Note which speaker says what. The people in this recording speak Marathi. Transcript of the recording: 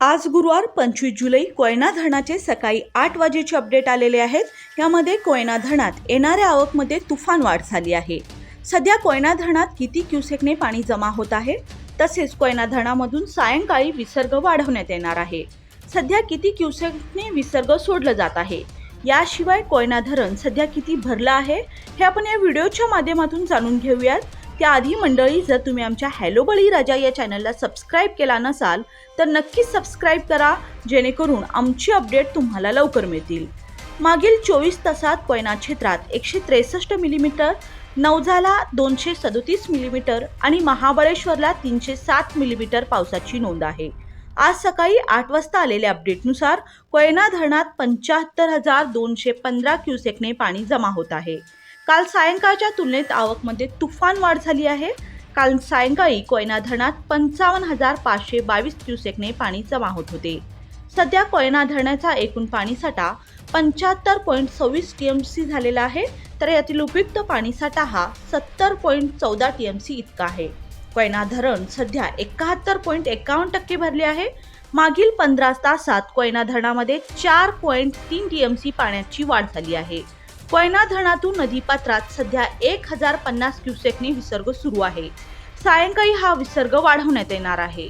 Speaker 1: आज गुरुवार पंचवीस जुलै कोयना धरणाचे सकाळी आठ वाजेचे अपडेट आलेले आहेत. यामध्ये कोयना धरणात येणाऱ्या आवकमध्ये तुफान वाढ झाली आहे. सध्या कोयना धरणात किती क्युसेकने पाणी जमा होत आहे? तसेच कोयना धरणामधून सायंकाळी विसर्ग वाढवण्यात येणार आहे. सध्या किती क्युसेकने विसर्ग सोडलं जात आहे? याशिवाय कोयना धरण सध्या किती भरलं आहे? हे आपण या व्हिडिओच्या माध्यमातून जाणून घेऊयात. त्याआधी मंडळी जर तुम्ही आमच्या हॅलो बळी राजा या चॅनलला सबस्क्राईब केला नसाल तर नक्कीच सबस्क्राईब करा जेणेकरून आमची अपडेट तुम्हाला लवकर मिळतील. मागील चोवीस तासात कोयना क्षेत्रात एकशे त्रेसष्ट मिलीमीटर नवझाला दोनशे सदोतीस मिलीमीटर आणि महाबळेश्वरला तीनशे सात मिलीमीटर पावसाची नोंद आहे. आज सकाळी आठ वाजता आलेल्या अपडेटनुसार कोयना धरणात पंच्याहत्तर हजार दोनशे पंधरा क्युसेकने पाणी जमा होत आहे. काल सायंकाळच्या तुलनेत आवकमध्ये तुफान वाढ झाली आहे. काल सायंकाळी कोयना धरणात पंचावन्न हजार पाचशे बावीस क्युसेकने पाणी जमा होत होते. सध्या कोयना धरणाचा एकूण पाणीसाठा पंच्याहत्तर पॉईंट सव्वीस टी एम सी झालेला आहे तर यातील उपयुक्त पाणीसाठा हा सत्तर पॉईंट चौदा टी एम सी इतका आहे. कोयना धरण सध्या एकाहत्तर पॉईंट एकावन्न टक्के भरले आहे. मागील पंधरा तासात कोयना धरणामध्ये चार पॉईंट तीन टी एम सी पाण्याची वाढ झाली आहे. कोयना धरणातून नदीपात्रात सध्या एक हजार पन्नास क्युसेकने विसर्ग सुरू आहे. सायंकाळी हा विसर्ग वाढवण्यात येणार आहे.